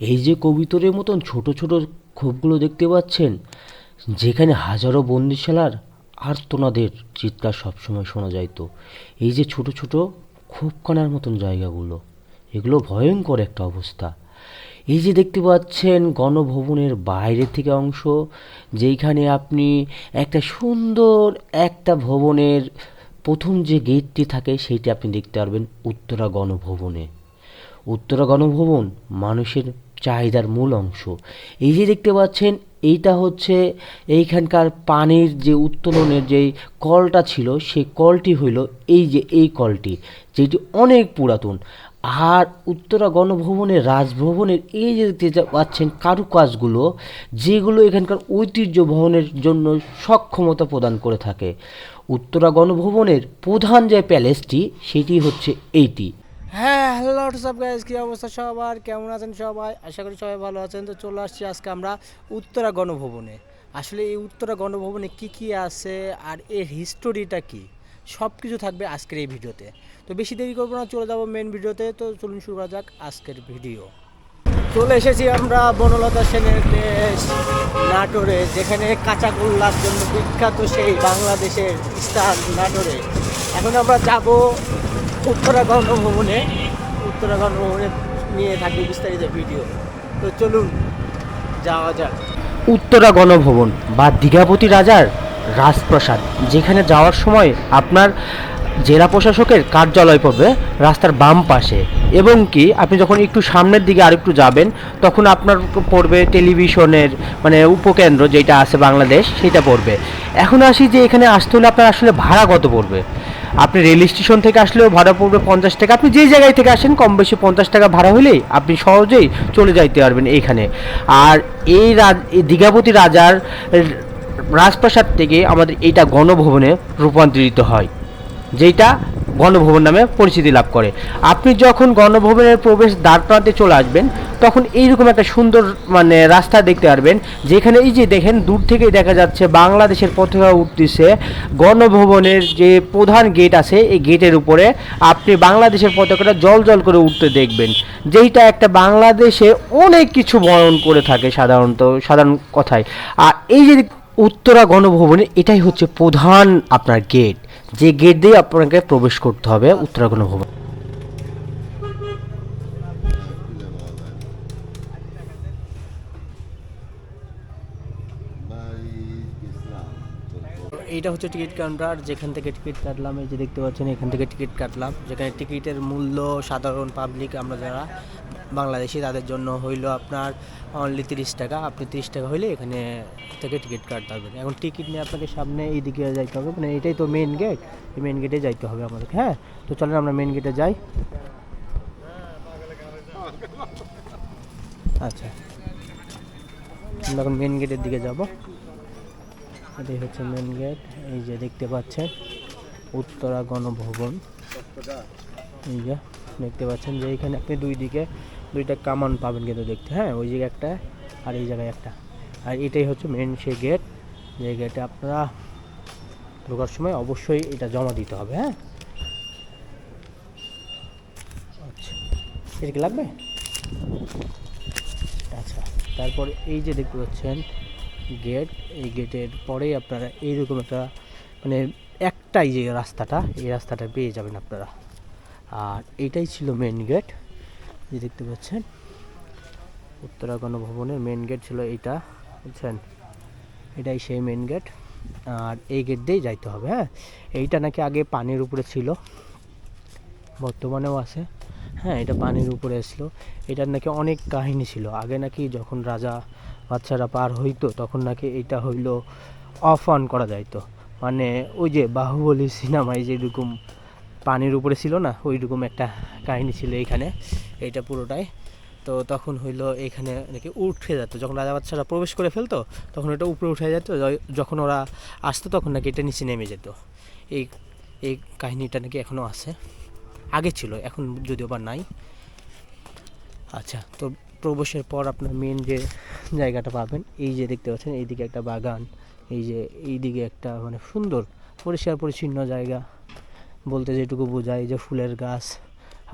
এই যে কবিতরের মতন ছোট ছোট খোপগুলো দেখতে পাচ্ছেন, যেখানে হাজারো বন্দিশালার আর্তনাদের চিৎকার সবসময় শোনা যাইতো, এই যে ছোট ছোট খোপখানার মতন জায়গাগুলো, এগুলো ভয়ঙ্কর একটা অবস্থা। এই যে দেখতে পাচ্ছেন গণভবনের বাইরে থেকে অংশ, যেইখানে আপনি একটা সুন্দর একটা ভবনের প্রথম যে গেটটি থাকে, সেইটি আপনি দেখতে পারবেন উত্তরা গণভবনে। উত্তরা গণভবন মানুষের চাহিদার মূল অংশ। এই যে দেখতে পাচ্ছেন, এইটা হচ্ছে এইখানকার পানির যে উত্তোলনের যেই কলটা ছিল সেই কলটি হইল এই যে এই কলটি, যেটি অনেক পুরাতন। আর উত্তরা গণভবনের, রাজভবনের এই যে দেখতে পাচ্ছেন কারুকাজগুলো, যেগুলো এখানকার ঐতিহ্য বহনের জন্য সক্ষমতা প্রদান করে থাকে। উত্তরা গণভবনের প্রধান যে প্যালেসটি, সেটি হচ্ছে এইটি। হ্যাঁ হ্যালো সব গাইজ কী অবস্থা সবার? কেমন আছেন সবাই? আশা করি সবাই ভালো আছেন। তো চলে আসছি আজকে আমরা উত্তরা গণভবনে। আসলে এই উত্তরা গণভবনে কি কি আছে আর এর হিস্টোরিটা কি? সব কিছু থাকবে আজকের এই ভিডিওতে। তো বেশি দেরি করব না, চলে যাব মেন ভিডিওতে। তো চলুন শুরু করা যাক আজকের ভিডিও। চলে এসেছি আমরা বনলতা সেনের দেশ, নাটোরে, যেখানে কাঁচাগোল্লার জন্য বিখ্যাত সেই বাংলাদেশের স্থান, নাটোরে। এখন আমরা যাব উত্তরা গণভবনে উত্তরা গণভবনে নিয়ে থাকবে বিস্তারিত ভিডিও। তো চলুন, যাওয়া যাক। উত্তরা গণভবন বা দীঘাপতি রাজার রাজপ্রাসাদ, যেখানে যাওয়ার সময় আপনার জেলা প্রশাসকের কার্যালয় পড়বে রাস্তার বাম পাশে। এবং কি, আপনি যখন একটু সামনের দিকে আরেকটু যাবেন, তখন আপনার পড়বে টেলিভিশনের মানে উপকেন্দ্র যেটা আছে বাংলাদেশ, সেটা পড়বে। এখন আসি যে এখানে আসতে হলে আপনার আসলে ভাড়া কত পড়বে? আপনি রেল স্টেশন থেকে আসলেও ভাড়া পড়বে পঞ্চাশ টাকা। আপনি যে জায়গায় থেকে আসেন, কম বেশি পঞ্চাশ টাকা ভাড়া হলেই আপনি সহজেই চলে যাইতে পারবেন এইখানে। আর এই দীঘাপতি রাজার রাজপ্রাসাদ থেকে আমাদের এটা গণভবনে রূপান্তরিত হয়। যেটা গণভবন নামে পরিচিতি লাভ করে। আপনি যখন গণভবনের প্রবেশ দ্বার প্রান্তে চলে আসবেন, তখন এইরকম একটা সুন্দর মানে রাস্তা দেখতে পারবেন, যেখানে এই যে দেখেন, দূর থেকেই দেখা যাচ্ছে বাংলাদেশের পতাকা উঠতেছে। গণভবনের যে প্রধান গেট আছে, এই গেটের উপরে আপনি বাংলাদেশের পতাকাটা জল জল করে উঠতে দেখবেন। যেইটা একটা বাংলাদেশে অনেক কিছু বরণ করে থাকে সাধারণত, সাধারণ কথায়। আর এই যে উত্তরা গণভবনে, এটাই হচ্ছে প্রধান আপনার গেট। যে গেট দিয়ে আপনাকে প্রবেশ করতে হবে উত্তরা গণভবন এইটা হচ্ছে টিকিট কাউন্টার, যেখান থেকে টিকিট কাটলাম, এই যে দেখতে পাচ্ছেন, এখান থেকে টিকিট কাটলাম। যেখানে টিকিটের মূল্য সাধারণ পাবলিক আমরা যারা। বাংলাদেশি তাদের জন্য হইল আপনার অনলি তিরিশ টাকা। আপনি তিরিশ টাকা হইলে এখানে থেকে টিকিট কাটতে পারবেন। এখন টিকিট নিয়ে আপনাকে সামনে এই দিকে যাইতে হবে। মানে এটাই তো মেন গেট এই মেন গেটে যাইতে হবে আমাদের হ্যাঁ? তো চলেন আমরা মেন গেটে যাই। আচ্ছা। আমরা এখন মেন গেটের দিকে যাব। এটাই হচ্ছে মেন গেট এই যে দেখতে পাচ্ছেন, উত্তরা গণভবন। এই যে দেখতে পাচ্ছেন যে এইখানে আপনি দুই দিকে দুইটা কামান পাবেন কিন্তু দেখতে হ্যাঁ? ওই জায়গায় একটা আর এই জায়গায় একটা। আর এটাই হচ্ছে মেন সে গেট যে গেটে আপনারা ঢোকার সময় অবশ্যই এটা জমা দিতে হবে হ্যাঁ? আচ্ছা। এটা কি লাগবে? আচ্ছা। তারপর এই যে দেখতে পাচ্ছেন গেট এই গেটের পরেই আপনারা এইরকম একটা মানে একটাই যে রাস্তাটা, এই রাস্তাটা পেয়ে যাবেন আপনারা। আর এটাই ছিল মেন গেট যে দেখতে পাচ্ছেন। উত্তরা গণভবনের মেন গেট ছিল এইটা, বুঝছেন? এটাই সেই মেন গেট আর এই গেট দিয়েই যাইতে হবে হ্যাঁ? এইটা নাকি আগে পানির উপরে ছিল, বর্তমানেও আছে। হ্যাঁ এটা পানির উপরে এসলো এটার নাকি অনেক কাহিনী ছিল। আগে নাকি যখন রাজা বাচ্চারা পার হইতো, তখন নাকি এটা হইল অফ অন করা যাইতো। মানে ওই যে বাহুবলী সিনেমায় যেরকম পানির উপরে ছিল না, ওইরকম একটা কাহিনী ছিল এইখানে এইটা পুরোটাই। তো তখন হইল এখানে নাকি উঠে যেত যখন রাজা বাচ্চারা প্রবেশ করে ফেলতো, তখন এটা উপরে উঠে যেত যখন ওরা আসতো তখন নাকি এটা নিচে নেমে যেত। এই এই কাহিনীটা নাকি এখনও আছে, আগে ছিল, এখন যদিও বা নাই। আচ্ছা তো প্রবেশের পর আপনার মেন যে জায়গাটা পাবেন, এই যে দেখতে পাচ্ছেন, এইদিকে একটা বাগান, এই যে, এইদিকে একটা মানে সুন্দর পরিষ্কার পরিচ্ছন্ন জায়গা। বলতে যেটুকু বোঝায় যে ফুলের গাছ,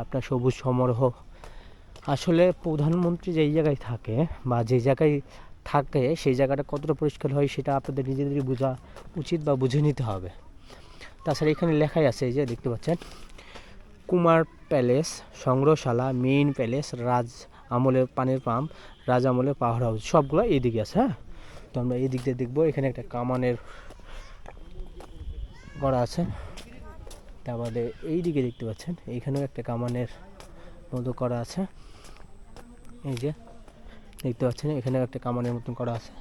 আপনার সবুজ সমারোহ। আসলে প্রধানমন্ত্রী যেই জায়গায় থাকে বা যে জায়গায় থাকে, সেই জায়গাটা কতটা পরিষ্কার হয় সেটা আপনাদের নিজেদেরই বোঝা উচিত বা বুঝে নিতে হবে। তাছাড়া এখানে লেখাই আছে এই যে দেখতে পাচ্ছেন, কুমার প্যালেস সংগ্রহশালা, মেইন প্যালেস, রাজ আমলের পানির পাম্প, রাজ আমলের পাহাড় হাউস, সবগুলো এইদিকে আছে হ্যাঁ? তো আমরা এই দিক দিয়ে দেখব, এখানে একটা কামানের করা আছে। তারপরে এই দিকে দেখতে পাচ্ছেন। এইখানেও একটা কামানের মতো করা আছে। এই যে, দেখতে পাচ্ছেন, এখানেও একটা কামানের মতন করা আছে।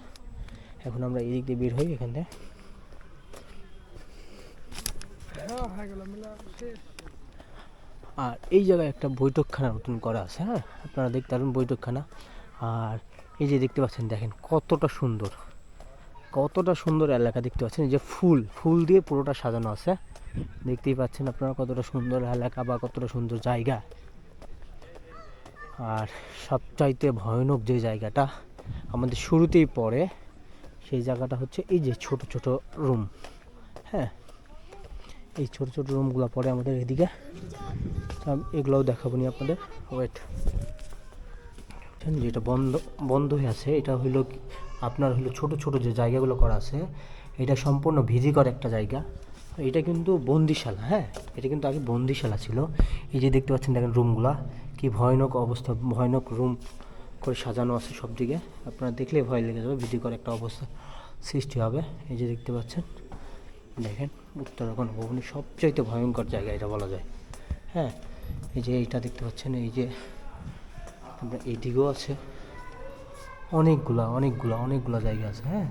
এখন আমরা এই দিক দিয়ে বের হই এখান থেকে আর এই জায়গায় একটা বৈঠকখানার মতন করা আছে হ্যাঁ? আপনারা দেখতে পারেন বৈঠকখানা। আর এই যে দেখতে পাচ্ছেন, দেখেন কতটা সুন্দর। কতটা সুন্দর এলাকা দেখতে পাচ্ছেন, এই যে ফুল ফুল দিয়ে পুরোটা সাজানো আছে। দেখতেই পাচ্ছেন আপনারা কতটা সুন্দর এলাকা বা কতটা সুন্দর জায়গা। আর সবচাইতে ভয়ানক যে জায়গাটা আমাদের শুরুতেই পড়ে, সেই জায়গাটা হচ্ছে এই যে ছোট ছোট রুম। হ্যাঁ এই ছোট ছোট রুমগুলো পড়ে আমাদের এদিকে। এগুলোও দেখাবো নি আপনাদের। ওয়েট যেটা বন্ধ বন্ধ হয়ে আছে, এটা হইল আপনার হলো ছোট ছোট যে জায়গাগুলো করা আছে, এটা সম্পূর্ণ ভিজিকর একটা জায়গা। এটা কিন্তু বন্দিশালা হ্যাঁ? এটা কিন্তু আগে বন্দিশালা ছিল। এই যে দেখতে পাচ্ছেন, দেখেন রুমগুলা, কি ভয়ানক অবস্থা, ভয়ানক রুম করে সাজানো আছে সব দিকে আপনারা দেখলে ভয় লেগে যাবে, ভীতিকর একটা অবস্থা সৃষ্টি হবে। এই যে দেখতে পাচ্ছেন, দেখেন উত্তরাখণ্ড ভবনের সবচাইতে ভয়ঙ্কর জায়গা এটা বলা যায়। হ্যাঁ? এই যে এইটা দেখতে পাচ্ছেন, এই যে আপনার এইদিকেও আছে। অনেকগুলা অনেকগুলা অনেকগুলা জায়গা আছে হ্যাঁ?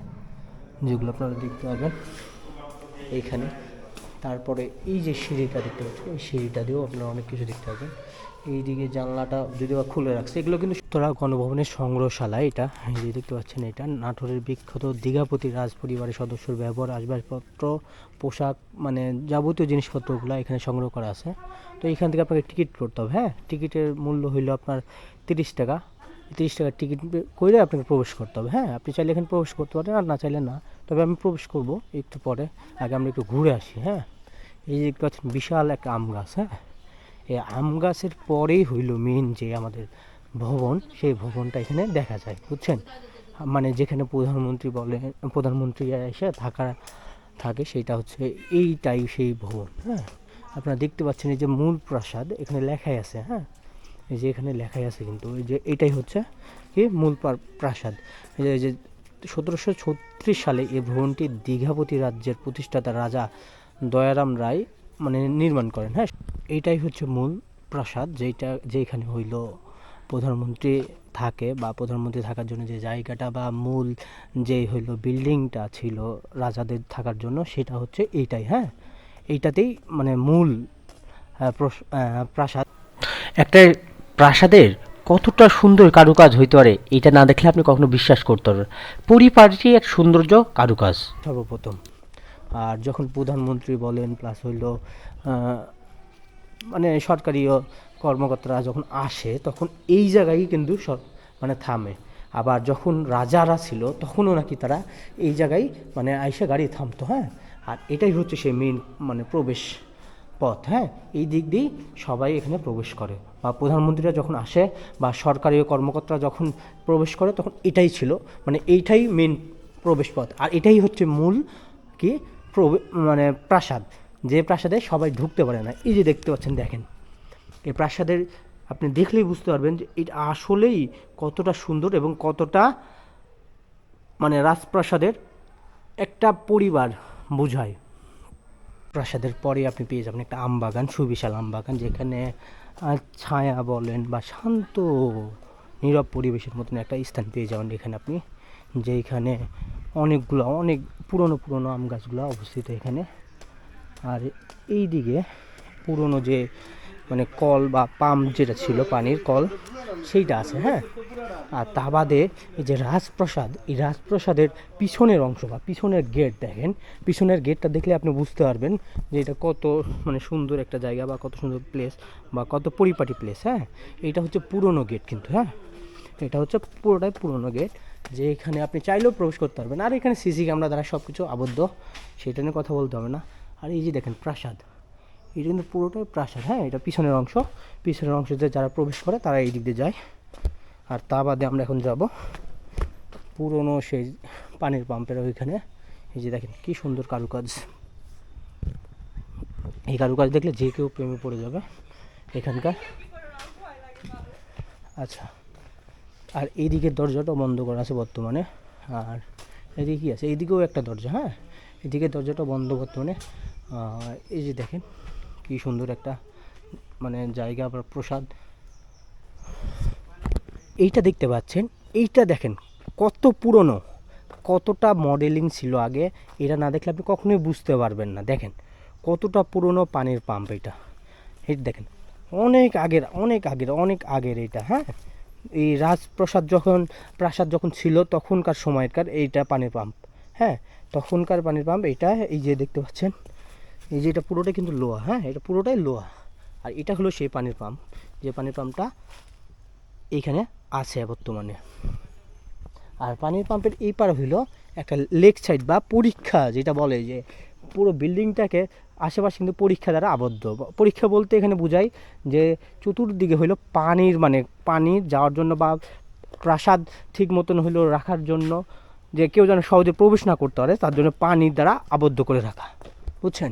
যেগুলো আপনারা দেখতে পাবেন এইখানে তারপরে এই যে সিঁড়িটা দেখতে পাচ্ছেন, এই সিঁড়িটা দিয়েও আপনারা অনেক কিছু দেখতে পাবেন। এইদিকে জানলাটা যদি বা খুলে রাখছে, এগুলো কিন্তু তোরা গণভবনের সংগ্রহশালা এটা। এই যে দেখতে পাচ্ছেন এটা, নাটোরের বিখ্যাত দীঘাপতি রাজ পরিবারের সদস্যর ব্যবহার, আসবাবপত্র, পোশাক মানে যাবতীয় জিনিসপত্রগুলো এখানে সংগ্রহ করা আছে। তো এখান থেকে আপনাকে টিকিট করতে হবে হ্যাঁ? টিকিটের মূল্য হইল আপনার তিরিশ টাকা। তিরিশ টাকার টিকিট করে আপনাকে প্রবেশ করতে হবে হ্যাঁ? আপনি চাইলে এখানে প্রবেশ করতে পারেন, আর না চাইলে না। তবে আমি প্রবেশ করব একটু পরে, আগে আমরা একটু ঘুরে আসি হ্যাঁ? এই যে পাচ্ছেন, বিশাল একটা আম গাছ হ্যাঁ? এই আম গাছের পরেই হইল মেন যে আমাদের ভবন, সেই ভবনটা এখানে দেখা যায়, বুঝছেন? মানে যেখানে প্রধানমন্ত্রী বলে প্রধানমন্ত্রী এসে থাকা, থাকে সেটা হচ্ছে এইটাই সেই ভবন হ্যাঁ? আপনারা দেখতে পাচ্ছেন এই যে মূল প্রাসাদ, এখানে লেখাই আছে হ্যাঁ? এই যে এখানে লেখাই আছে কিন্তু, এই যে এটাই হচ্ছে কি মূল প্রাসাদ। এই যে সতেরোশো ছত্রিশ সালে এই ভবনটি দীঘাপতি রাজ্যের প্রতিষ্ঠাতা রাজা দয়ারাম রায় মানে নির্মাণ করেন হ্যাঁ? এইটাই হচ্ছে মূল প্রাসাদ যেটা যেখানে হইল প্রধানমন্ত্রী থাকে বা প্রধানমন্ত্রী থাকার জন্য যে জায়গাটা বা মূল যে হইল বিল্ডিংটা ছিল রাজাদের থাকার জন্য সেটা হচ্ছে এইটাই হ্যাঁ? এইটাতেই মানে মূল প্রাসাদ। একটা প্রাসাদের কতটা সুন্দর কারুকাজ হইতে পারে এটা না দেখলে আপনি কখনো বিশ্বাস করতে পারবেন পরিপাটি এক সৌন্দর্য কারুকাজ। সর্বপ্রথম আর যখন প্রধানমন্ত্রী বলেন প্লাস হইল মানে সরকারি কর্মকর্তারা যখন আসে, তখন এই জায়গায় কিন্তু মানে থামে। আবার যখন রাজারা ছিল, তখনও নাকি তারা এই জায়গায় মানে আইসা গাড়ি থামতো হ্যাঁ? আর এটাই হচ্ছে সেই মেন মানে প্রবেশ পথ হ্যাঁ? এই দিক দিয়েই সবাই এখানে প্রবেশ করে। বা প্রধানমন্ত্রীরা যখন আসে, বা সরকারি কর্মকর্তারা যখন প্রবেশ করে, তখন এটাই ছিল মানে এইটাই মেন প্রবেশ পথ। আর এটাই হচ্ছে মূল, কি মানে প্রাসাদ, যে প্রাসাদে সবাই ঢুকতে পারে না। এই যে দেখতে পাচ্ছেন, দেখেন। এই প্রাসাদের আপনি দেখলেই বুঝতে পারবেন যে এটা আসলেই কতটা সুন্দর এবং কতটা মানে রাজপ্রাসাদের একটা পরিবার বোঝায়। প্রাসাদের পরে আপনি পেয়ে যাবেন একটা আম বাগান সুবিশাল আম বাগান যেখানে ছায়া বলেন বা শান্ত, নীরব পরিবেশের মতন একটা স্থান পেয়ে যাবেন এখানে আপনি যেখানে অনেকগুলো, অনেক পুরনো পুরনো আম গাছগুলো অবস্থিত এখানে। আর এই দিকে পুরনো যে মানে কল বা পাম্প যেটা ছিল, পানির কল, সেইটা আছে হ্যাঁ? আর তা বাদে এই যে রাজপ্রাসাদ, এই রাজপ্রসাদের পিছনের অংশ বা পিছনের গেট দেখেন। পিছনের গেটটা দেখলে আপনি বুঝতে পারবেন যে এটা কত মানে সুন্দর একটা জায়গা বা কত সুন্দর প্লেস বা কত পরিপাটি প্লেস হ্যাঁ? এটা হচ্ছে পুরনো গেট কিন্তু হ্যাঁ? এটা হচ্ছে পুরোটাই পুরনো গেট। যে এখানে আপনি চাইলেও প্রবেশ করতে পারবেন। আর এখানে সিসি ক্যামেরা দ্বারা সব কিছু আবদ্ধ, সেটা নিয়ে কথা বলতে হবে না। আর এই যে দেখেন প্রাসাদ, এটা কিন্তু পুরোটাই প্রাসাদ হ্যাঁ? এটা পিছনের অংশ। পিছনের অংশতে যারা প্রবেশ করে, তারা এই দিক দিয়ে যায়। আর তা বাদে আমরা এখন যাব পুরনো সেই পানির পাম্পের ওইখানে। এই যে দেখেন কি সুন্দর কারুকাজ। এই কারুকাজ দেখলে যে কেউ প্রেমে পড়ে যাবে এখানকার। আচ্ছা। আর এই দিকের বন্ধ করা আছে বর্তমানে। আর এদিকে কী আছে? এইদিকেও একটা দরজা হ্যাঁ? এদিকে দরজাটা বন্ধ বর্তমানে। এই যে দেখেন, কি সুন্দর একটা মানে জায়গা বা প্রসাদ। এইটা দেখতে পাচ্ছেন? এইটা দেখেন, কত পুরনো, কতটা মডেলিং ছিল আগে, এটা না দেখলে আপনি কখনোই বুঝতে পারবেন না। দেখেন, কতটা পুরনো পানির পাম্প এটা। এই দেখেন, অনেক আগের অনেক আগের অনেক আগের এটা হ্যাঁ? এই রাজপ্রসাদ যখন, প্রাসাদ যখন ছিল তখনকার সময়কার এইটা পানির পাম্প। হ্যাঁ তখনকার পানির পাম্প এটা এই যে দেখতে পাচ্ছেন, এই যে এটা পুরোটাই কিন্তু লোহা হ্যাঁ এটা পুরোটাই লোহা। আর এটা হলো সেই পানির পাম্প, যে পানির পাম্পটা এইখানে আছে বর্তমানে। আর পানির পাম্পের এই পার হইল একটা লেক সাইড বা পরীক্ষা, যেটা বলে যে পুরো বিল্ডিংটাকে আশেপাশে কিন্তু পরীক্ষা দ্বারা আবদ্ধ। পরীক্ষা বলতে এখানে বোঝায় যে চতুর্দিকে হইল পানির মানে পানি যাওয়ার জন্য বা প্রাসাদ ঠিক মতন হইল রাখার জন্য যে কেউ যেন সহজে প্রবেশ না করতে পারে, তার জন্য পানির দ্বারা আবদ্ধ করে রাখা। বুঝছেন?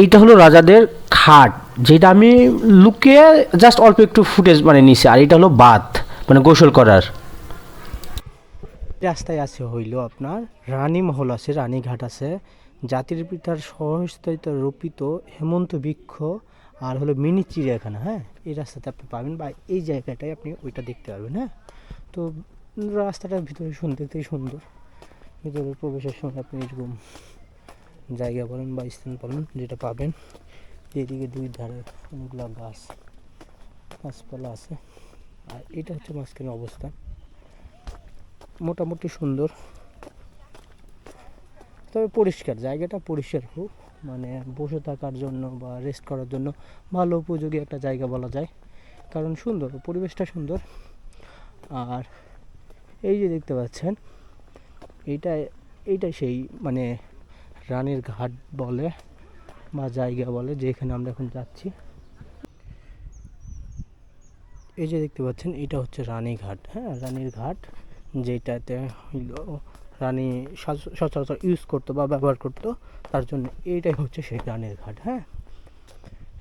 এইটা হলো রাজাদের খাট, যেটা আমি লুকিয়ে জাস্ট অল্প একটু ফুটেজ মানে নিছি, আর এটা হলো বাথ মানে গোসল করার। রাস্তায় আছে হইল আপনার রানীমহল আছে, রানীঘাট আছে। জাতির পিতার সহস্তিত রোপিত হেমন্ত বৃক্ষ আর হলো মিনি চিড়িয়াখানা হ্যাঁ? এই রাস্তাতে আপনি পাবেন বা এই জায়গাটায় আপনি ওইটা দেখতে পারবেন হ্যাঁ? তো রাস্তাটার ভিতরে সুন্দর দেখতেই সুন্দর। ভিতরে প্রবেশের সময় আপনি এরকম জায়গা বলেন বা স্থান বলেন, যেটা পাবেন। এদিকে দুই ধারে অনেকগুলো গাছ, গাছপালা আছে। আর এটা হচ্ছে মাঝখানে অবস্থান। মোটামুটি সুন্দর। তবে পরিষ্কার, জায়গাটা পরিষ্কার খুব মানে বসে থাকার জন্য বা রেস্ট করার জন্য ভালো উপযোগী একটা জায়গা বলা যায়। কারণ সুন্দর, পরিবেশটা সুন্দর। আর এই যে দেখতে পাচ্ছেন, এইটা এইটা সেই মানে রানীর ঘাট বলে বা জায়গা বলে যেখানে আমরা এখন যাচ্ছি। এই যে দেখতে পাচ্ছেন, এটা হচ্ছে রানীঘাট হ্যাঁ রানীর ঘাট। যেটাতে হইল রানী সচ- সচরাচর ইউজ করতো বা ব্যবহার করতো, তার জন্য এইটাই হচ্ছে সেই রানীর ঘাট হ্যাঁ?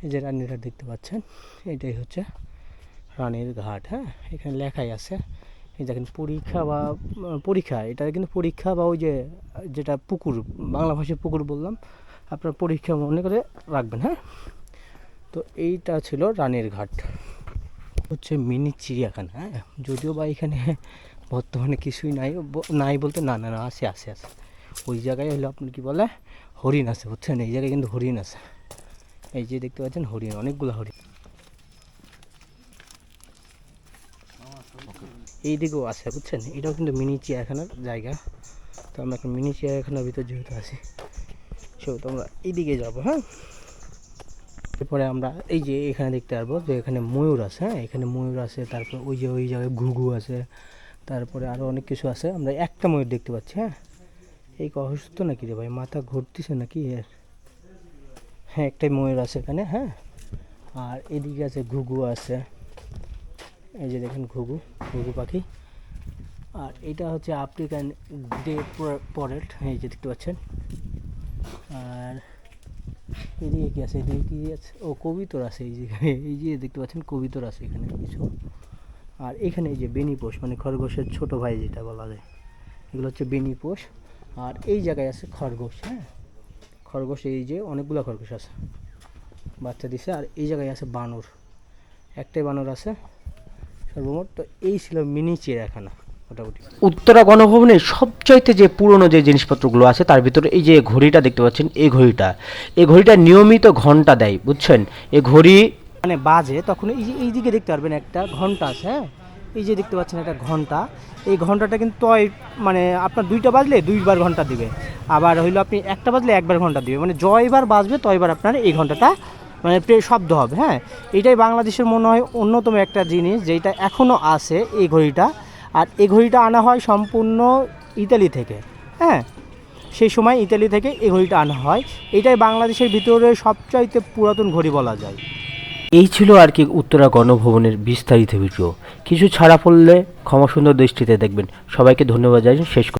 এই যে রানীর ঘাট দেখতে পাচ্ছেন এটাই হচ্ছে রানীর ঘাট হ্যাঁ? এখানে লেখাই আছে, এই দেখেন পরীক্ষা বা পরীক্ষা, এটা কিন্তু পরীক্ষা বা ওই যে, যেটা পুকুর, বাংলা ভাষায় পুকুর বললাম, আপনার পরীক্ষা মনে করে রাখবেন হ্যাঁ? তো এইটা ছিল রানীর ঘাট। হচ্ছে মিনি চিড়িয়াখানা হ্যাঁ? যদিও বা এখানে বর্তমানে কিছুই নাই নাই বলতে না না না, আছে আছে আছে। ওই জায়গায় হলো আপনার কি বলে, হরিণ আছে, বুঝছেন? এই জায়গায় কিন্তু হরিণ আছে। এই যে দেখতে পাচ্ছেন, হরিণ, অনেকগুলো হরিণ। এই দিকেও আছে, বুঝছেন? এটাও কিন্তু মিনি চিড়িয়াখানার জায়গা। তো আমরা এখন মিনি চিড়িয়াখানার ভিতর যেহেতু আছি সেহেতু আমরা এইদিকে যাব হ্যাঁ? এরপরে আমরা এই যে এখানে দেখতে পারব যে এখানে ময়ূর আছে হ্যাঁ? এখানে ময়ূর আছে, তারপর ওই যে ওই জায়গায় ঘুঘু আছে তারপরে আরও অনেক কিছু আছে। আমরা একটা ময়ূর দেখতে পাচ্ছি হ্যাঁ? এই অসুস্থ নাকি রে ভাই? মাথা ঘুরতেছে নাকি? এর। হ্যাঁ একটাই ময়ূর আছে এখানে হ্যাঁ? আর এদিকে আছে ঘুঘু আছে। এই যে দেখেন ঘুঘু ঘুঘু পাখি। আর এটা হচ্ছে আফ্রিকান ডে পরেট এই যে দেখতে পাচ্ছেন। আর এদিকে কি আছে? এদিকে কি আছে? ও কবিতর আছে, এই যে এই যে দেখতে পাচ্ছেন কবিতর আছে এখানে কিছু। আর এখানে এই যে বেনিপোষ মানে খরগোশের ছোট ভাই যেটা বলা যায়, এগুলো হচ্ছে বেনিপোষ আর এই জায়গায় আছে খরগোশ হ্যাঁ? খরগোশ এই যে অনেকগুলো খরগোশ আছে, বাচ্চা দিছে। আর এই জায়গায় আছে বানর, একটাই বানর আছে সর্বমোট। তো এই ছিল মিনি চিড়িয়াখানা, মোটামুটি। উত্তরা গণভবনের সবচাইতে যে পুরনো যে জিনিসপত্রগুলো আছে, তার ভিতরে এই যে ঘড়িটা দেখতে পাচ্ছেন, এই ঘড়িটা। এই ঘড়িটা নিয়মিত ঘণ্টা দেয়, বুঝছেন? এই ঘড়ি মানে বাজে, তখন এই এই দিকে দেখতে পারবেন একটা ঘণ্টা আছে হ্যাঁ? এই যে দেখতে পাচ্ছেন একটা ঘণ্টা। এই ঘন্টাটা কিন্তু তয় মানে আপনার দুইটা বাজলে দুইবার ঘণ্টা দিবে। আবার হইল আপনি একটা বাজলে একবার ঘণ্টা দিবে। মানে জয়বার বাজবে, তয়বার আপনার এই ঘন্টাটা মানে প্রে- শব্দ হবে হ্যাঁ? এটাই বাংলাদেশের মনে হয় অন্যতম একটা জিনিস, যেটা এখনও আছে এই ঘড়িটা। আর এই ঘড়িটা আনা হয় সম্পূর্ণ ইতালি থেকে হ্যাঁ? সেই সময় ইতালি থেকে এই ঘড়িটা আনা হয়। এটাই বাংলাদেশের ভিতরে সবচাইতে পুরাতন ঘড়ি বলা যায়। এই ছিল আর কি উত্তরা গণভবনের বিস্তারিত ভিডিও কিছু ছাড়া পড়লে ক্ষমাসুন্দর দৃষ্টিতে দেখবেন সবাইকে ধন্যবাদ জানিয়ে শেষ।